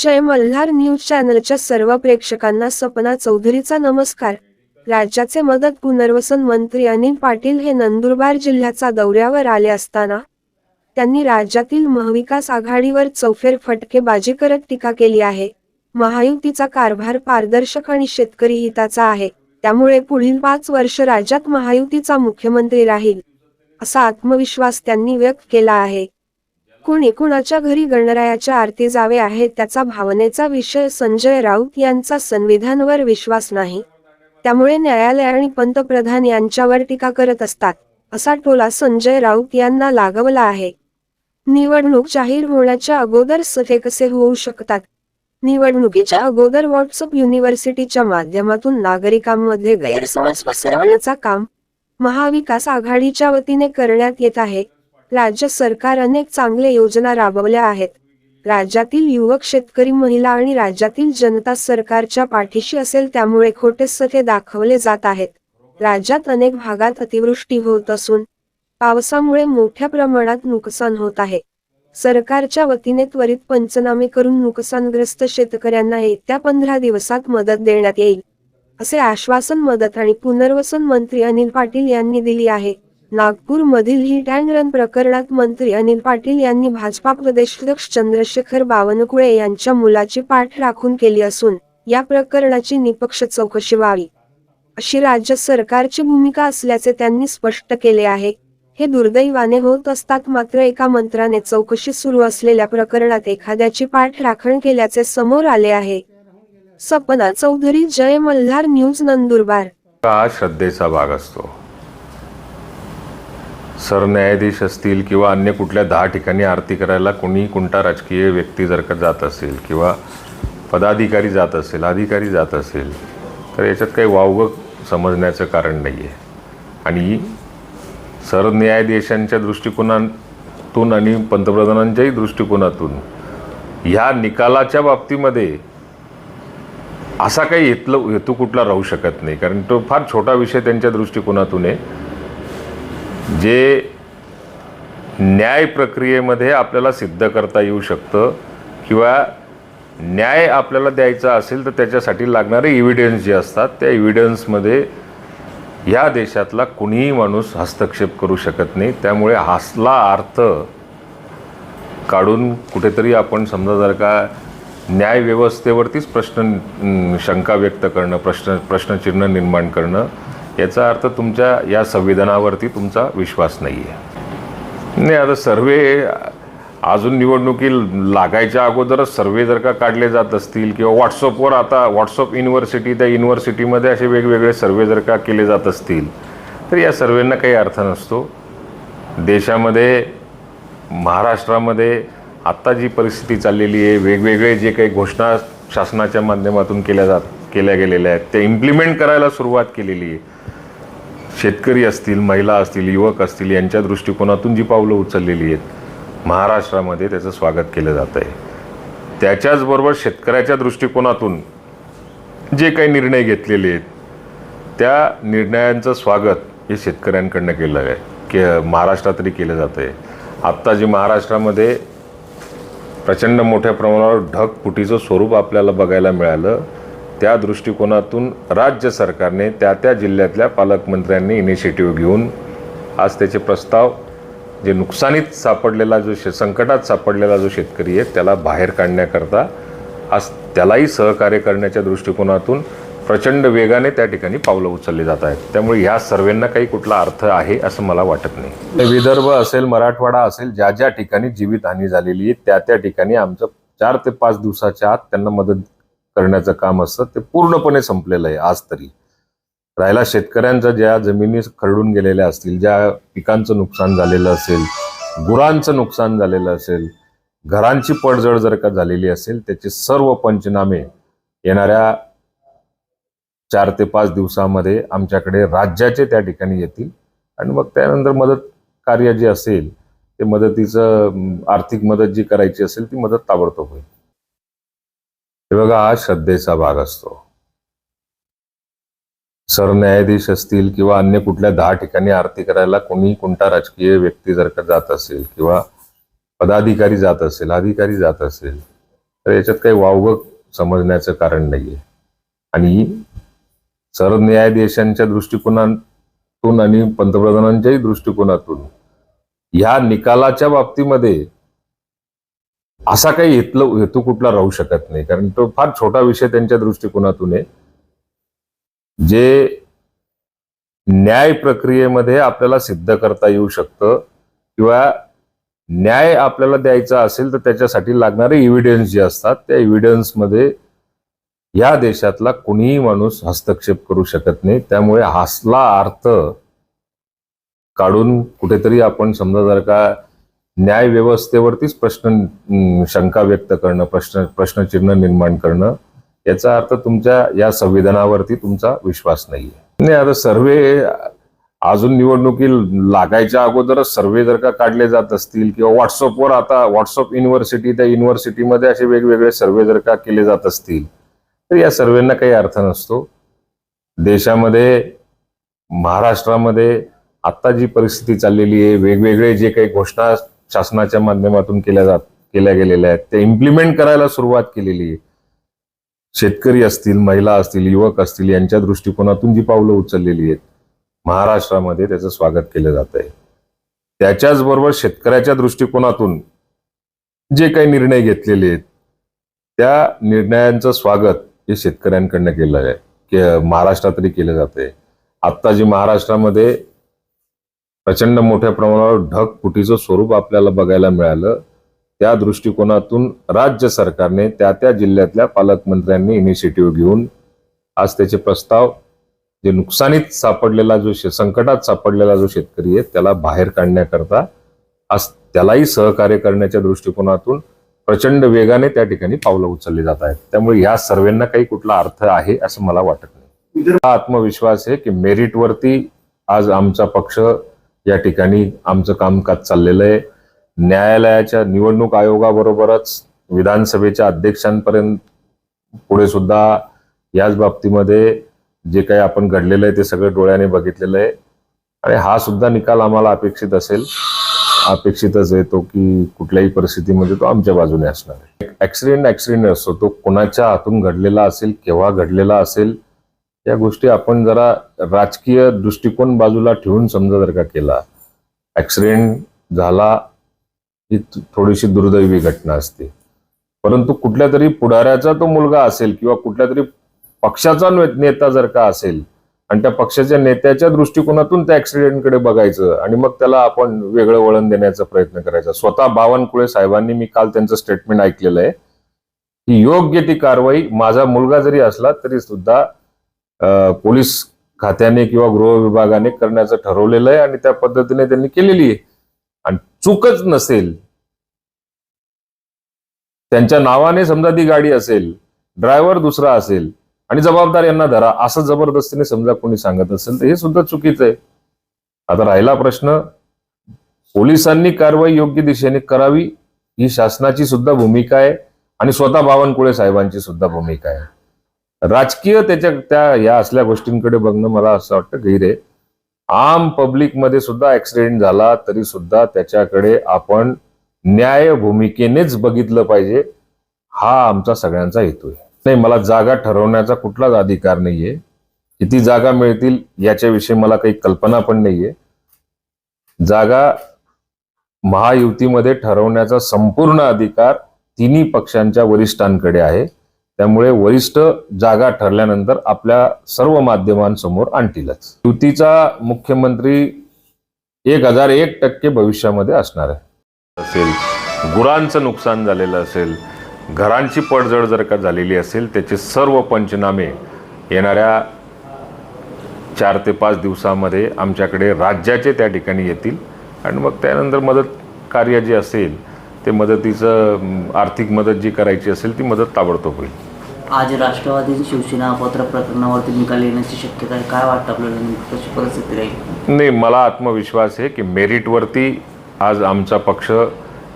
जय Malhar news चॅनलच्या सर्व प्रेक्षकांना सपना चौधरीचा नमस्कार. राज्याचे मदत पुनर्वसन मंत्री अनिल पाटील हे नंदुरबार जिल्ह्याचा दौऱ्यावर आले असताना त्यांनी राज्यातील महाविकास आघाडीवर चौफेर फटकेबाजी करत टीका केली आहे. महायुतीचा कारभार पारदर्शक आणि शेतकरी हिताचा आहे. त्यामुळे पुढील पाच वर्ष राज्यात महायुतीचा मुख्यमंत्री राहील असा आत्मविश्वास त्यांनी व्यक्त केला आहे. कुणी कुणाच्या घरी गणरायाच्या आरती जावे आहे त्याचा भावनेचा विषय संजय राऊत यांचा संविधानवर विश्वास नाही. त्यामुळे न्यायालय आणि पंतप्रधान यांच्यावर टीका करत असतात असा टोला संजय राऊत यांना लागवला आहे. निवडणूक जाहीर होण्याच्या अगोदर सभे कसे होऊ शकतात? निवडणुकीच्या अगोदर व्हॉट्सअप युनिव्हर्सिटीच्या माध्यमातून नागरिकांमध्ये गैरसमज पसरवण्याचा काम महाविकास आघाडीच्या वतीने करण्यात येत आहे. राज्य सरकार अनेक चांगल्या योजना राबवल्या आहेत. राज्यातील युवक शेतकरी महिला आणि राज्यातील जनता सरकारच्या पाठीशी असेल त्यामुळे खोटे सथे दाखवले जात आहेत. राज्यात अनेक भागात अतिवृष्टी होत असून पावसामुळे मोठ्या प्रमाणात नुकसान होत आहे. सरकारच्या वतीने त्वरित पंचनामे करून नुकसानग्रस्त शेतकऱ्यांना येत्या पंधरा दिवसात मदत देण्यात येईल असे आश्वासन मदत आणि पुनर्वसन मंत्री अनिल पाटील यांनी दिली आहे. नागपूर मधील हिट अँड रन प्रकरणात मंत्री अनिल पाटील यांनी भाजपा प्रदेशाध्यक्ष चंद्रशेखर बावनकुळे यांच्या मुलाची पाठ राखून केली असून या प्रकरणाची निपक्ष चौकशी व्हावी. अशी राज्य सरकारची भूमिका असल्याचे त्यांनी स्पष्ट केले आहे. हे दुर्दैवाने होत असतात मात्र एका मंत्र्याने चौकशी सुरू असलेल्या प्रकरणात एखाद्याची पाठ राखण केल्याचे समोर आले आहे. सपना चौधरी जय मल्हार न्यूज नंदुरबार. श्रद्धेचा भाग असतो. सरन्यायाधीश असतील किंवा अन्य कुठल्या दहा ठिकाणी आरती करायला कोणी कोणता राजकीय व्यक्ती जर का जात असेल किंवा पदाधिकारी जात असेल अधिकारी जात असेल तर याच्यात काही वावगं समजण्याचं कारण नाही आहे आणि सरन्यायाधीशांच्या दृष्टिकोनातून आणि पंतप्रधानांच्याही दृष्टिकोनातून ह्या निकालाच्या बाबतीमध्ये असा काही हेतलं हेतू कुठला राहू शकत नाही. कारण तो फार छोटा विषय त्यांच्या दृष्टिकोनातून आहे. जे न्याय प्रक्रियेमध्ये आपल्याला सिद्ध करता येऊ शकतं किंवा न्याय आपल्याला द्यायचा असेल तर त्याच्यासाठी लागणारे इव्हिडन्स जे असतात त्या इव्हिडन्समध्ये ह्या देशातला कुणीही माणूस हस्तक्षेप करू शकत नाही. त्यामुळे हासला अर्थ काढून कुठेतरी आपण समजा जर का न्याय व्यवस्थेवरतीच प्रश्न शंका व्यक्त करणं प्रश्न प्रश्नचिन्ह निर्माण करणं याचा अर्थ तुमच्या या संविधानावरती तुमचा विश्वास नाही आहे नाही आता सर्वे अजून निवडणुकी लागायच्या अगोदरच सर्वे जर का काढले जात असतील किंवा व्हॉट्सअपवर आता व्हॉट्सअप युनिव्हर्सिटी त्या युनिव्हर्सिटीमध्ये असे वेगवेगळे सर्वे जर का केले जात असतील तर या सर्वेंना काही अर्थ नसतो. देशामध्ये महाराष्ट्रामध्ये आत्ता जी परिस्थिती चाललेली आहे वेगवेगळे जे काही घोषणा शासनाच्या माध्यमातून केल्या जात केल्या गेलेल्या आहेत. त्या इम्प्लिमेंट करायला सुरुवात केलेली आहे. शेतकरी असतील महिला असतील युवक असतील यांच्या दृष्टिकोनातून जी पावलं उचललेली आहेत महाराष्ट्रामध्ये त्याचं स्वागत केलं जात आहे. त्याच्याचबरोबर शेतकऱ्याच्या दृष्टिकोनातून जे काही निर्णय घेतलेले आहेत त्या निर्णयांचं स्वागत हे शेतकऱ्यांकडनं केलं आहे. के महाराष्ट्रात तरी केलं जातं आहे. आत्ता जे महाराष्ट्रामध्ये प्रचंड मोठ्या प्रमाणावर ढगफुटीचं स्वरूप आपल्याला बघायला मिळालं त्या दृष्टिकोनातून राज्य सरकारने त्या त्या जिल्ह्यातल्या पालकमंत्र्यांनी इनिशिएटिव्ह घेऊन आज त्याचे प्रस्ताव जे नुकसानीत सापडलेला जो शे संकटात सापडलेला जो शेतकरी आहे त्याला बाहेर काढण्याकरता आज त्यालाही सहकार्य करण्याच्या दृष्टिकोनातून प्रचंड वेगाने त्या ठिकाणी पावलं उचलली जात आहेत. त्यामुळे ह्या सर्वेंना काही कुठला अर्थ आहे असं मला वाटत नाही. विदर्भ असेल मराठवाडा असेल ज्या ज्या ठिकाणी जीवितहानी झालेली आहे त्या त्या ठिकाणी आमचं चार ते पाच दिवसाच्या आत त्यांना मदत करण्याचं काम असतं ते पूर्णपणे संपलेलं आहे आज तरी. राहिला शेतकऱ्यांचा ज्या जमिनी खरडून गेलेल्या असतील ज्या पिकांचं नुकसान झालेलं असेल गुरांचं नुकसान झालेलं असेल घरांची पडझड जर का झालेली असेल त्याचे सर्व पंचनामे येणाऱ्या चार ते पाच दिवसामध्ये आमच्याकडे राज्याचे त्या ठिकाणी येतील. आणि मग त्यानंतर मदत कार्य जे असेल ते मदतीचं आर्थिक मदत जी करायची असेल ती मदत ताबडतोब होईल. हे बघा हा श्रद्धेचा भाग असतो. सरन्यायाधीश असतील किंवा अन्य कुठल्या दहा ठिकाणी आरती करायला कोणी कोणता राजकीय व्यक्ती जर का जात असेल किंवा पदाधिकारी जात असेल अधिकारी जात असेल तर याच्यात काही वावग समजण्याचं कारण नाहीये. आणि सरन्यायाधीशांच्या दृष्टिकोनातून आणि पंतप्रधानांच्याही दृष्टिकोनातून ह्या निकालाच्या बाबतीमध्ये असा काही हेतलं हेतू कुठला राहू शकत नाही. कारण तो फार छोटा विषय त्यांच्या दृष्टिकोनातून आहे. जे न्याय प्रक्रियेमध्ये आपल्याला सिद्ध करता येऊ शकतं किंवा न्याय आपल्याला द्यायचा असेल तर त्याच्यासाठी लागणारे इव्हिडन्स जे असतात त्या evidence-मध्ये या देशातला कुणीही माणूस हस्तक्षेप करू शकत नाही. त्यामुळे हासला अर्थ काढून कुठेतरी आपण समजा जर का न्याय व्यवस्थेवरतीच प्रश्न शंका व्यक्त करणं प्रश्न प्रश्नचिन्ह निर्माण करणं याचा अर्थ तुमच्या या संविधानावरती तुमचा विश्वास नाहीये. नाही आता सर्वे अजून निवडणुकी लागायच्या अगोदरच सर्वे जर का काढले जात असतील किंवा व्हॉट्सअपवर आता व्हॉट्सअप युनिव्हर्सिटी त्या युनिव्हर्सिटीमध्ये असे वेगवेगळे सर्वे जर का केले जात असतील तर या सर्वेंना काही अर्थ नसतो. देशामध्ये महाराष्ट्रामध्ये आत्ता जी परिस्थिती चाललेली आहे वेगवेगळे जे काही घोषणा शासनाच्या माध्यमातून केल्या जात केल्या गेलेल्या आहेत. ते इम्प्लिमेंट करायला सुरुवात केलेली आहे. शेतकरी असतील महिला असतील युवक असतील यांच्या दृष्टिकोनातून जी पावलं उचललेली आहेत महाराष्ट्रामध्ये त्याचं स्वागत केलं जात आहे. त्याच्याच बरोबर शेतकऱ्याच्या दृष्टिकोनातून जे काही निर्णय घेतलेले आहेत त्या निर्णयांचं स्वागत हे शेतकऱ्यांकडनं केलं आहे. महाराष्ट्रात तरी केलं जात आहे. आत्ता जी महाराष्ट्रामध्ये प्रचंड मोठ्या प्रमाणावर ढगफुटीचं स्वरूप आपल्याला बघायला मिळालं. त्या दृष्टिकोनातून राज्य सरकारने त्या त्या जिल्ह्यातल्या पालकमंत्र्यांनी इनिशिएटिव्ह घेऊन आज त्याचे प्रस्ताव जे नुकसानीत सापडलेला जो शे- संकटात सापडलेला जो शेतकरी आहे त्याला बाहेर काढण्याकरता आज त्यालाही सहकार्य करण्याच्या दृष्टिकोनातून प्रचंड वेगाने त्या ठिकाणी पावलं उचलली जात आहेत. त्यामुळे या सर्वांना काही कुठला अर्थ आहे असं मला वाटत नाही. हा आत्मविश्वास आहे की मेरिटवरती आज आमचा पक्ष या ठिकाणी आमचं कामकाज चाललेलं आहे. न्यायालयाच्या निवडणूक आयोगाबरोबरच विधानसभेच्या अध्यक्षांपर्यंत पुढे सुद्धा याच बाबतीमध्ये जे काही आपण घडलेलं आहे ते सगळं डोळ्याने बघितलेलं आहे. आणि हा सुद्धा निकाल आम्हाला अपेक्षित असेल. अपेक्षितच आहे तो की कुठल्याही परिस्थितीमध्ये तो आमच्या बाजूने असणार आहे. ऍक्सिडेंट ऍक्सिडेंट असतो तो कोणाच्या हातून घडलेला असेल केव्हा घडलेला असेल या गोष्टी आपण जरा राजकीय दृष्टिकोन बाजूला ठेवून समजा जर का केला ऍक्सिडेंट झाला ही थोडीशी दुर्दैवी घटना असते. परंतु कुठल्या तरी पुढाऱ्याचा तो मुलगा असेल किंवा कुठल्या तरी पक्षाचा ने- नेता जर का असेल आणि त्या पक्षाच्या नेत्याच्या दृष्टिकोनातून त्या ऍक्सिडेंटकडे बघायचं आणि मग त्याला आपण वेगळं वळण देण्याचा प्रयत्न करायचा. स्वतः बावनकुळे साहेबांनी मी काल त्यांचं स्टेटमेंट ऐकलेलं आहे की योग्य ती कारवाई माझा मुलगा जरी असला तरी सुद्धा पोलीस खात्याने किंवा गृह विभागाने करण्याचं ठरवलेलं आहे आणि त्या पद्धतीने त्यांनी केलेली आहे. आणि चूकच नसेल त्यांच्या नावाने समजा ती गाडी असेल ड्रायव्हर दुसरा असेल आणि जबाबदार यांना धरा असं जबरदस्तीने समजा कोणी सांगत असेल तर हे सुद्धा चुकीचं आहे. आता राहिला प्रश्न पोलिसांनी कारवाई योग्य दिशेने करावी ही शासनाची सुद्धा भूमिका आहे आणि स्वतः बावनकुळे साहेबांची सुद्धा भूमिका आहे. राजकीय त्याच्या त्या या असल्या गोष्टींकडे बघणं मला असं वाटतं गैर आहे आम पब्लिकमध्ये सुद्धा ऍक्सिडेंट झाला तरी सुद्धा त्याच्याकडे आपण न्याय भूमिकेनेच बघितलं पाहिजे. हा आमचा सगळ्यांचा हेतू आहे. नाही मला जागा ठरवण्याचा कुठलाच अधिकार नाहीये. किती जागा मिळतील याच्याविषयी मला काही कल्पना पण नाहीये. जागा महायुतीमध्ये ठरवण्याचा संपूर्ण अधिकार तिन्ही पक्षांच्या वरिष्ठांकडे आहे. त्यामुळे वरिष्ठ जागा ठरल्यानंतर आपल्या सर्व माध्यमांसमोर आणतीलच. युतीचा मुख्यमंत्री एक हजार एक टक्के भविष्यामध्ये असणार आहे. असेल गुरांचं नुकसान झालेलं असेल घरांची पडझड जर का झालेली असेल त्याचे सर्व पंचनामे येणाऱ्या चार ते पाच दिवसामध्ये आमच्याकडे राज्याचे त्या ठिकाणी येतील. आणि मग त्यानंतर मदत कार्य जे असेल ते मदतीचं आर्थिक मदत जी करायची असेल ती मदत ताबडतोब होईल. आज राष्ट्रवादी शिवसेना पत्र प्रकरणावरती निकाल येण्याची शक्यता आहे. काय वाटतं आपल्याला? कशी परिस्थिती राहील? नाही मला आत्मविश्वास आहे की मेरिटवरती आज आमचा पक्ष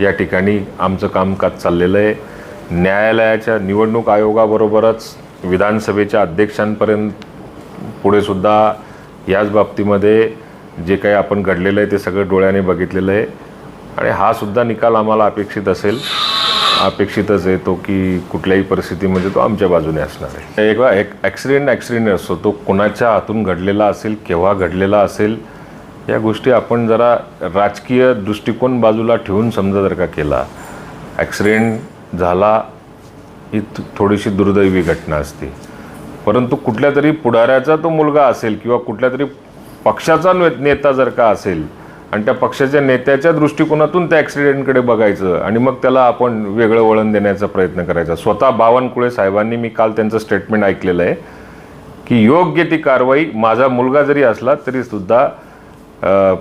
या ठिकाणी आमचं कामकाज चाललेलं आहे. न्यायालयाच्या निवडणूक आयोगाबरोबरच विधानसभेच्या अध्यक्षांपर्यंत पुढेसुद्धा याच बाबतीमध्ये जे काही आपण घडलेलं आहे ते सगळं डोळ्याने बघितलेलं आहे. आणि हा सुद्धा निकाल आम्हाला अपेक्षित असेल. अपेक्षितच आहे तो की कुठल्याही परिस्थितीमध्ये तो आमच्या बाजूने असणार आहे. एक एक ॲक्सिडेंट ॲक्सिडेंट असतो तो कोणाच्या हातून घडलेला असेल केव्हा घडलेला असेल या गोष्टी आपण जरा राजकीय दृष्टिकोन बाजूला ठेवून समजा जर का केला ॲक्सिडेंट झाला ही थोडीशी दुर्दैवी घटना असते. परंतु कुठल्या तरी पुढाऱ्याचा तो मुलगा असेल किंवा कुठल्या तरी पक्षाचा नेता जर का असेल आणि त्या पक्षाच्या नेत्याच्या दृष्टिकोनातून त्या ॲक्सिडेंटकडे बघायचं आणि मग त्याला आपण वेगळं वळण देण्याचा प्रयत्न करायचा. स्वतः बावनकुळे साहेबांनी मी काल त्यांचं स्टेटमेंट ऐकलेलं आहे की योग्य ती कारवाई माझा मुलगा जरी असला तरी सुद्धा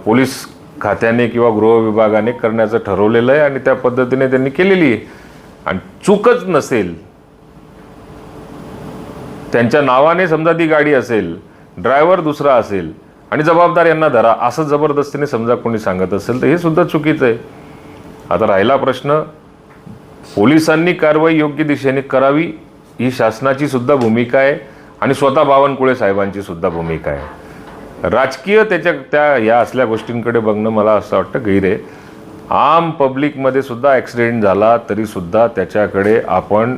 पोलीस खात्याने किंवा गृह विभागाने करण्याचं ठरवलेलं आहे आणि त्या पद्धतीने त्यांनी केलेली आहे. आणि चूकच नसेल त्यांच्या नावाने समजा ती गाडी असेल ड्रायव्हर दुसरा असेल आणि जबाबदार यांना धरा. असं जबरदस्तीने समजा कोणी सांगत असेल तर हे सुद्धा चुकीचं आहे. आता राहिला प्रश्न पोलिसांनी कारवाई योग्य दिशेने करावी ही शासनाची सुद्धा भूमिका आहे आणि स्वतः बावनकुळे साहेबांची सुद्धा भूमिका आहे. राजकीय त्याच्या त्या या असल्या गोष्टींकडे बघणं मला असं वाटतं गैर आहे. आम पब्लिकमध्ये सुद्धा ॲक्सिडेंट झाला तरीसुद्धा त्याच्याकडे आपण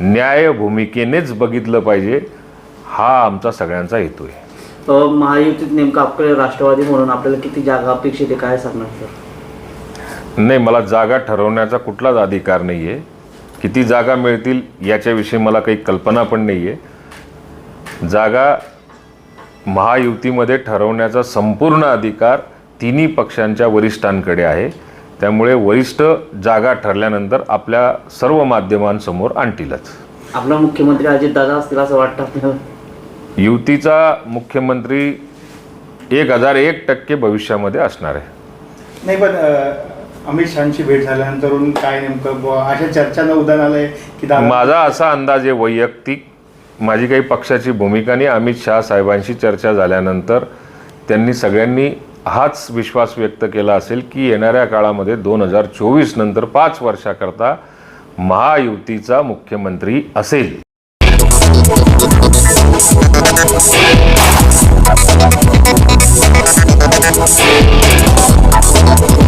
न्याय भूमिकेनेच बघितलं पाहिजे. हा आमचा सगळ्यांचा हेतू आहे. अ, महायुतीत नेमकं आपल्याला राष्ट्रवादी म्हणून आपल्याला किती जागा अपेक्षित आहे काय सांगणार सर? नाही मला जागा ठरवण्याचा कुठलाच अधिकार नाही आहे किती जागा मिळतील याच्याविषयी मला काही कल्पना पण नाही आहे जागा महायुतीमध्ये ठरवण्याचा संपूर्ण अधिकार तिन्ही पक्षांच्या वरिष्ठांकडे आहे. त्यामुळे वरिष्ठ जागा ठरल्यानंतर आपल्या सर्व माध्यमांसमोर आणतीलच. आपला मुख्यमंत्री अजितदादा असतील असं वाटतं युतीचा मुख्यमंत्री एक हजार एक टक्के भविष्यामध्ये असणार आहे. नाही पण अमित शहाची भेट झाल्यानंतरून काय नेमकं अशा चर्चांना उदाहरण आलंय की माझा असा अंदाज आहे वैयक्तिक. माझी काही पक्षाची भूमिका नाही. अमित शहा साहेबांशी चर्चा झाल्यानंतर त्यांनी सगळ्यांनी हाच विश्वास व्यक्त केला असेल की येणाऱ्या काळामध्ये दोन हजार चोवीस नंतर पाच वर्षाकरता महायुतीचा मुख्यमंत्री असेल. Thank you.